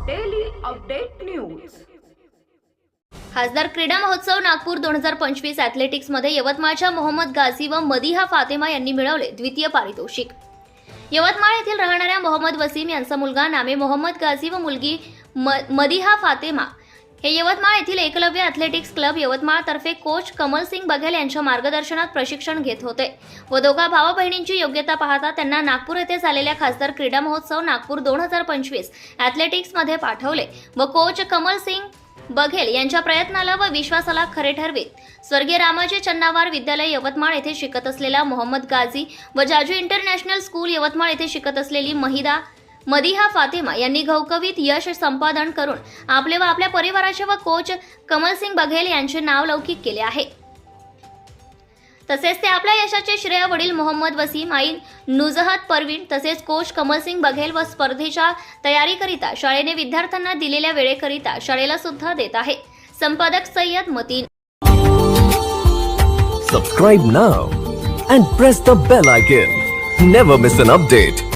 Update news खासदार क्रीडा महोत्सव नागपूर दोन हजार पंचवीस ॲथलेटिक्समध्ये यवतमाळच्या मोहम्मद गाझी व मदिहा फातेमा यांनी मिळवले द्वितीय पारितोषिक. यवतमाळ येथील राहणाऱ्या मोहम्मद वसीम यांचा मुलगा नामे मोहम्मद गाझी व मुलगी म मदिहा फातेमा हे यवतमाळ येथील एकलव्य ॲथलेटिक्स क्लब यवतमाळ तर्फे कोच कमल सिंग बघेल यांच्या मार्गदर्शनात प्रशिक्षण घेत होते. व दोघा भावा बहिणींची योग्यता पाहता त्यांना नागपूर येथे झालेल्या खासदार क्रीडा महोत्सव नागपूर दोन हजार पंचवीस ॲथलेटिक्समध्ये पाठवले. व कोच कमल सिंग बघेल यांच्या प्रयत्नाला व विश्वासाला खरे ठरवीत. स्वर्गीय रामाजी चन्नावार विद्यालय यवतमाळ येथे शिकत असलेला मोहम्मद गाझी व जाजू इंटरनॅशनल स्कूल यवतमाळ येथे शिकत असलेली महिदा मदिहा फातिमा यांनी घवकवीत यश संपादन करून आपले व आपल्या परिवाराचे व कोच कमलसिंग बघेल यांचे नाव लौकिक केले आहे. तसेच ते आपल्या यशाचे श्रेय वडील मोहम्मद वसीम आई नुजहत परवीन तसेच कोच कमलसिंग बघेल व स्पर्धेच्या तयारीकरिता शाळेने विद्यार्थ्यांना दिलेल्या वेळेकरिता शाळेला सुद्धा देत आहे. संपादक Syed Mateen. Subscribe now and press the bell icon never miss an update